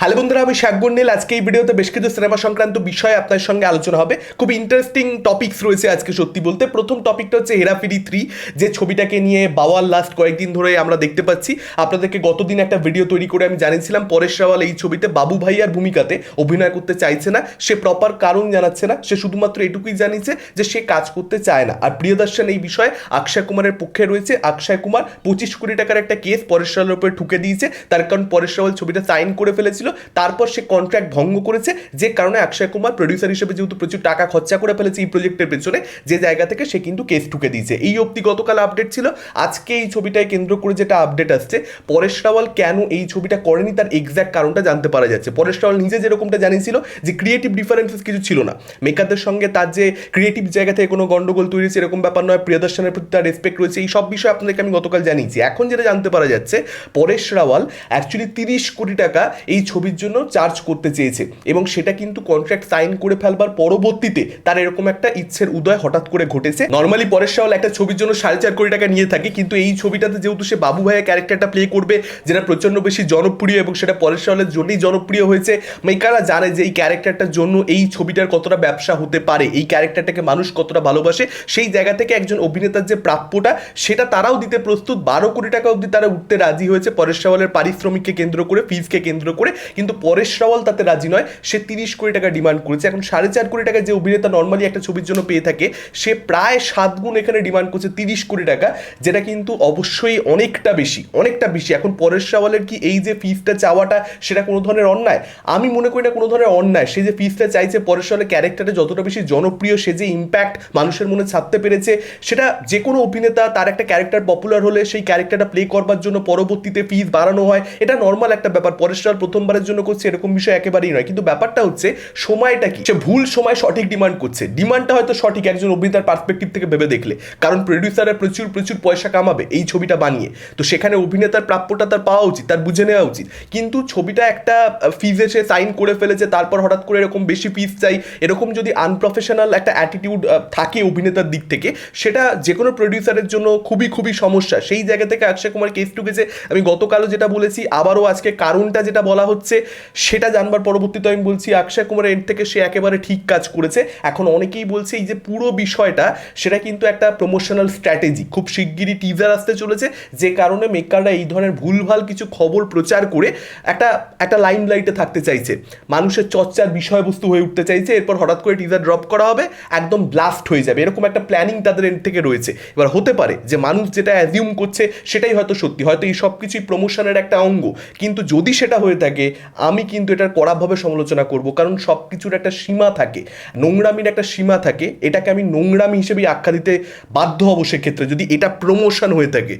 Hello বন্ধুরা, আমি শাকবন নীল। আজকে এই ভিডিওতে বেশ কিছু সিনেমা সংক্রান্ত বিষয়ে আপনার সঙ্গে আলোচনা হবে। খুব ইন্টারেস্টিং টপিকস রয়েছে আজকে, সত্যি বলতে। প্রথম টপিকটা হচ্ছে হেরাফেরি থ্রি যে ছবিটাকে নিয়ে বাওয়াল লাস্ট কয়েকদিন ধরে আমরা দেখতে পাচ্ছি। আপনাদেরকে গতদিন একটা ভিডিও তৈরি করে আমি জানিয়েছিলাম, পরেশ রাওয়াল এই ছবিতে বাবু ভাইয়ার ভূমিকাতে অভিনয় করতে চাইছে না। সে প্রপার কারণ জানাচ্ছে না, সে শুধুমাত্র এটুকুই জানিয়েছে যে সে কাজ করতে চায় না। আর প্রিয়দর্শন এই বিষয়ে অক্ষয় কুমারের পক্ষে রয়েছে। অক্ষয় কুমার পঁচিশ কোটি টাকার একটা কেস পরেশ রাওয়ালের উপরে ঠুকে দিয়েছে। তার কারণ পরেশ রাওয়াল ছবিটা সাইন করে ফেলেছিল। তারপর সে কন্ট্রাক্ট ভঙ্গ করেছে, যে কারণে অক্ষয় কুমার প্রডিউসার হিসেবে যেহেতু প্রচুর টাকা খরচা করে ফেলেছে এই প্রজেক্টের পেছনে, যে জায়গা থেকে সে কিন্তু কেস ঠুকে দিয়েছে। এই অবধি গতকাল আপডেট ছিল, আজকে এই ছবিটায় কেন্দ্র করে যেটা আপডেট আসছে, পরেশ রাওয়াল কেন এই ছবিটা করেনি তার এক্স্যাক্ট কারণটা জানতে পারা যাচ্ছে। পরেশ রাওয়াল নিজে যেরকমটা জানিয়েছিল যে ক্রিয়েটিভ ডিফারেন্সেস কিছু ছিল না। মেকারদের সঙ্গে তার যে ক্রিয়েটিভ জায়গা থেকে কোনো গন্ডগোল তৈরি হয়েছে এরকম ব্যাপার নয়, প্রিয়দর্শনের প্রতি তার রেসপেক্ট রয়েছে, এই সব বিষয়ে আপনাদেরকে আমি গতকাল জানিয়েছি। এখন যেটা জানতে পারা যাচ্ছে, পরেশ রাওয়াল অ্যাকচুয়ালি তিরিশ কোটি টাকা এই ছবির জন্য চার্জ করতে চেয়েছে এবং সেটা কিন্তু কন্ট্রাক্ট সাইন করে ফেলবার পরবর্তীতে তার এরকম একটা ইচ্ছের উদয় হঠাৎ করে ঘটেছে। নর্মালি পরেশ রাওয়াল একটা ছবির জন্য সাড়ে চার কোটি টাকা নিয়ে থাকে, কিন্তু এই ছবিটাতে যেহেতু সে বাবু ভাইয়ের ক্যারেক্টারটা প্লে করবে, যেটা প্রচণ্ড বেশি জনপ্রিয় এবং সেটা পরেশ রাওয়ালের জন্যই জনপ্রিয় হয়েছে মেকাররা জানে যে এই ক্যারেক্টারটার জন্য এই ছবিটার কতটা ব্যবসা হতে পারে, এই ক্যারেক্টারটাকে মানুষ কতটা ভালোবাসে, সেই জায়গা থেকে একজন অভিনেতার যে প্রাপ্যটা, সেটা তারাও দিতে প্রস্তুত। বারো কোটি টাকা অবধি তারা উঠতে রাজি হয়েছে পরেশ রাওয়ালের পারিশ্রমিককে কেন্দ্র করে ফিজকে কেন্দ্র করে কিন্তু পরেশ রাওয়াল তাতে রাজি নয়। সে তিরিশ কোটি টাকা ডিমান্ড করেছে। এখন সাড়ে চার কোটি টাকা যে অভিনেতা নর্মালি একটা ছবির জন্য পেয়ে থাকে, সে প্রায় সাত গুণ এখানে ডিমান্ড করছে তিরিশ কোটি টাকা, যেটা কিন্তু অবশ্যই অনেকটা বেশি অনেকটা বেশি। এখন পরেশ রাওয়ালের কি এই যে ফিজটা চাওয়াটা সেটা কোনো ধরনের অন্যায়? আমি মনে করি না কোনো ধরনের অন্যায়। সে যে ফিজটা চাইছে, পরেশ রাওয়ালের ক্যারেক্টারে যতটা বেশি জনপ্রিয়, সে যে ইম্প্যাক্ট মানুষের মনে ছাড়তে পেরেছে, সেটা যে কোনো অভিনেতা তার একটা ক্যারেক্টার পপুলার হলে সেই ক্যারেক্টারটা প্লে করবার জন্য পরবর্তীতে ফিজ বাড়ানো হয়। এটা নর্মাল একটা ব্যাপার। পরেশ রাওয়াল প্রথমবারের জন্য করছে, এরকম বিষয় একেবারেই নয়। কিন্তু ব্যাপারটা হচ্ছে, সময়টা কি? সে ভুল সময় সঠিক ডিমান্ড করছে। ডিমান্ডটা হয়তো সঠিক একজন অভিনেতার পার্সপেক্টিভ থেকে ভেবে দেখলে। কারণ প্রডিউসাররা প্রচুর প্রচুর পয়সা কামাবে এই ছবিটা বানিয়ে। তো সেখানে অভিনেতার প্রাপ্যটা তার পাওয়া উচিত, তার বুঝে নেওয়া উচিত। কিন্তু ছবিটা একটা ফিজে সে সাইন করে ফেলেছে, তারপর হঠাৎ করে এরকম বেশি ফিজ চাই, এরকম যদি আনপ্রফেশনাল একটা অ্যাটিটিউড থাকে অভিনেতার দিক থেকে, সেটা যে কোনো প্রডিউসারের জন্য খুবই খুবই সমস্যা। সেই জায়গা থেকে অক্ষয় কুমার কেস টুকেছে আমি গতকালও যেটা বলেছি, আবারও আজকে কারণটা যেটা বলা হচ্ছে সেটা জানবার পরবর্তীতে আমি বলছি, অক্ষয় কুমারের এর থেকে সে একেবারে ঠিক কাজ করেছে। এখন অনেকেই বলছে, এই যে পুরো বিষয়টা, সেটা কিন্তু একটা প্রমোশনাল স্ট্র্যাটেজি খুব শিগগিরই টিজার আসতে চলেছে। যে কারণে মেকাররা এই ধরনের ভুলভাল কিছু খবর প্রচার করে একটা একটা লাইম লাইটে থাকতে চাইছে। মানুষের চর্চার বিষয়বস্তু হয়ে উঠতে চাইছে। এরপর হঠাৎ করে টিজার ড্রপ করা হবে, একদম ব্লাস্ট হয়ে যাবে। এরকম একটা প্ল্যানিং তাদের এর থেকে রয়েছে। এবার হতে পারে যে মানুষ যেটা অ্যাজিউম করছে, সেটাই হয়তো সত্যি। হয়তো এই সব কিছুই প্রমোশনের একটা অঙ্গ। কিন্তু যদি সেটা হয়ে থাকে আমি কিন্তু এটার কড়াভাবে সমালোচনা করব, কারণ সব কিছুর একটা সীমা থাকে, নোংরামির একটা সীমা থাকে, এটাকে আমি নোংরামি হিসেবেই আখ্যা দিতে বাধ্য হব সেক্ষেত্রে, যদি এটা প্রমোশন হয়ে থাকে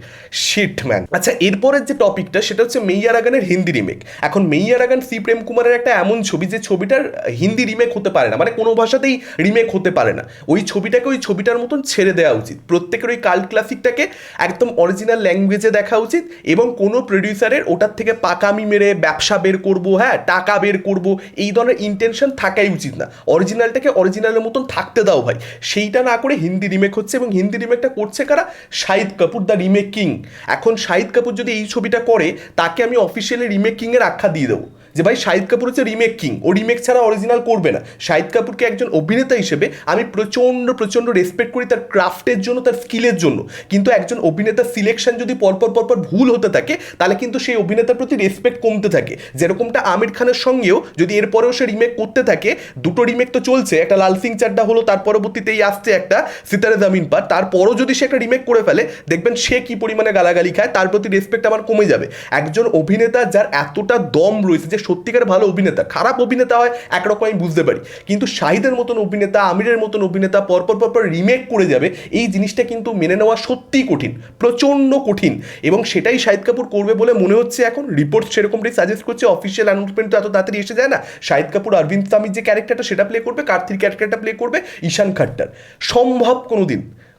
শিট ম্যান আচ্ছা এরপরের যে টপিকটা সেটা হচ্ছে মেইয়া রাগানের হিন্দি রিমেক এখন মেইয়া রাগান সি প্রেম কুমারের একটা এমন ছবি যে ছবিটার হিন্দি রিমেক হতে পারে না মানে কোনো ভাষাতেই রিমেক হতে পারে না। ওই ছবিটাকে ওই ছবিটার মতন ছেড়ে দেওয়া উচিত। প্রত্যেকের ওই কাল্ট ক্লাসিকটাকে একদম অরিজিনাল ল্যাঙ্গুয়েজে দেখা উচিত এবং কোনো প্রডিউসারের ওটার থেকে পাকামি মেরে ব্যবসা বের করব হ্যাঁ টাকা বের করব, এই ধরনের ইন্টেনশন থাকাই উচিত না। অরিজিনালটাকে অরিজিনালের মতন থাকতে দাও ভাই। সেইটা না করে হিন্দি রিমেক হচ্ছে এবং হিন্দি রিমেকটা করছে কারা? Shahid Kapoor the remake king এখন শাহিদ কাপুর যদি এই ছবিটা করে, তাকে আমি অফিসিয়ালি রিমেক কিংয়ের আখ্যা দিয়ে দেবো। যে ভাই শাহিদ কাপুর হচ্ছে রিমেক কিং ও রিমেক ছাড়া অরিজিনাল করবে না। শাহিদ কাপুরকে একজন অভিনেতা হিসেবে আমি প্রচণ্ড প্রচণ্ড রেসপেক্ট করি তার ক্রাফটের জন্য, তার স্কিলের জন্য। কিন্তু একজন অভিনেতার সিলেকশন যদি পরপর পরপর ভুল হতে থাকে, তাহলে কিন্তু সেই অভিনেতার প্রতি রেসপেক্ট কমতে থাকে। যেরকমটা আমির খানের সঙ্গেও যদি এরপরেও সে রিমেক করতে থাকে, দুটো রিমেক তো চলছে, একটা লাল সিং চাড্ডা হলো, তার পরবর্তীতেই আসছে একটা সিতারে জামিন পার। তারপরও যদি সে একটা রিমেক করে ফেলে, দেখবেন সে কি পরিমাণে গালাগালি খায়, তার প্রতি রেসপেক্ট আমার কমে যাবে। একজন অভিনেতা যার এতটা দম রয়েছে যে সত্যিকার ভালো অভিনেতা, খারাপ অভিনেতা হয়, একরকম আমি বুঝতে পারি। কিন্তু শাহিদের মতন অভিনেতা, আমিরের মতন অভিনেতা পরপর পরপর রিমেক করে যাবে, এই জিনিসটা কিন্তু মেনে নেওয়া সত্যিই কঠিন, প্রচণ্ড কঠিন। এবং সেটাই শাহিদ কাপুর করবে বলে মনে হচ্ছে এখন। রিপোর্ট সেরকমটাই সাজেস্ট করছে অফিসিয়াল অ্যানাউন্সমেন্ট তো এত তাড়াতাড়ি এসে যায় না। শাহিদ কাপুর, অরবিন্দ স্বামীর যে ক্যারেক্টারটা সেটা প্লে করবে কার্তির ক্যারেক্টারটা প্লে করবে, ঈশান খাট্টার। সম্ভব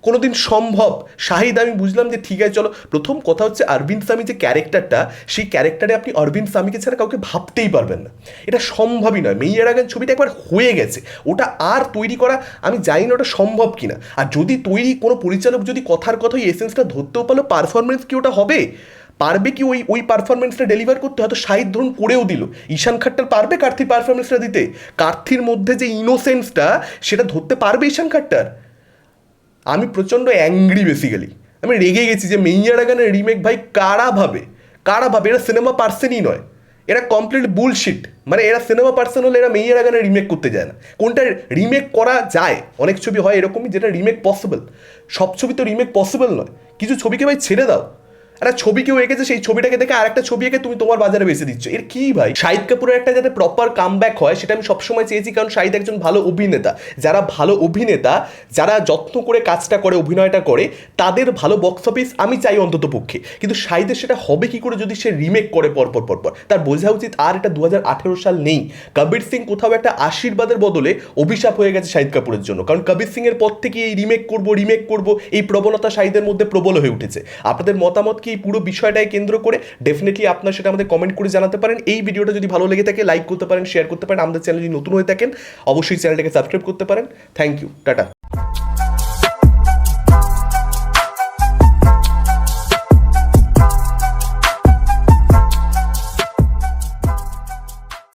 কোনোদিন কোনোদিন সম্ভব। শাহিদ, আমি বুঝলাম যে ঠিক আছে, চলো। প্রথম কথা হচ্ছে অরবিন্দ স্বামী যে ক্যারেক্টারটা, সেই ক্যারেক্টারে আপনি অরবিন্দ স্বামীকে ছাড়া কাউকে ভাবতেই পারবেন না। এটা সম্ভবই নয়। মেয়ের আগে ছবিটা একবার হয়ে গেছে। ওটা আর তৈরি করা, আমি জানি না ওটা সম্ভব কিনা। আর যদি তৈরি কোনো পরিচালক যদি কথার কথাই এসেন্সটা ধরতেও পারল পারফরমেন্স কি ওটা হবে? পারবে কি ওই ওই পারফরমেন্সটা ডেলিভার করতে? হয়তো শাহিদ ধরুন করেও দিল। ঈশান খাট্টার পারবে কার্থির পারফরমেন্সটা দিতে? কার্থির মধ্যে যে ইনোসেন্সটা সেটা ধরতে পারবে ঈশান খাট্টার? আমি প্রচণ্ড অ্যাংরি বেসিক্যালি আমি রেগে গেছি যে মেইয়ারা গানের রিমেক ভাই কারা ভাবে? কারা ভাবে? এরা সিনেমা পার্সনই নয়। এরা কমপ্লিট বুলশিট মানে এরা সিনেমা পার্সন হলে এরা মেয়েরা গানে রিমেক করতে যায় না। কোনটা রিমেক করা যায়? অনেক ছবি হয় এরকমই যেটা রিমেক পসিবল সব ছবি তো রিমেক পসিবল নয়। কিছু ছবিকে ভাই ছেড়ে দাও। একটা ছবি কেউ এঁকেছে, সেই ছবিটাকে দেখে আরেকটা ছবি এঁকে তুমি তোমার বাজারে বেঁচে দিচ্ছ। এর কি ভাই? শাহিদ কাপুরের একটা যাতে প্রপার কামব্যাক হয়, সেটা আমি সবসময় চেয়েছি, কারণ শাহিদ একজন ভালো অভিনেতা। যারা ভালো অভিনেতা, যারা যত্ন করে কাজটা করে, অভিনয়টা করে, তাদের ভালো বক্স অফিস আমি চাই অন্তত পক্ষে। কিন্তু শাহিদের সেটা হবে কি করে যদি সে রিমেক করে পরপর পরপর? তার বোঝা উচিত আর এটা দু হাজার আঠেরো সাল নেই। কবির সিং কোথাও একটা আশীর্বাদের বদলে অভিশাপ হয়ে গেছে শাহিদ কাপুরের জন্য। কারণ কবির সিং এর পর থেকে এই রিমেক করব রিমেক করব, এই প্রবণতা শাহিদের মধ্যে প্রবল হয়ে উঠেছে। আপনাদের মতামত কি? এই পুরো বিষয়টাকে কেন্দ্র করে ডেফিনেটলি আপনার সেটা আমাদের কমেন্ট করে জানাতে পারেন। এই ভিডিওটা যদি ভালো লেগে থাকে লাইক করতে পারেন শেয়ার করতে পারেন। আমাদের চ্যানেল যদি নতুন হয়ে থাকেন, অবশ্যই চ্যানেলটাকে সাবস্ক্রাইব করতে পারেন। Thank you tata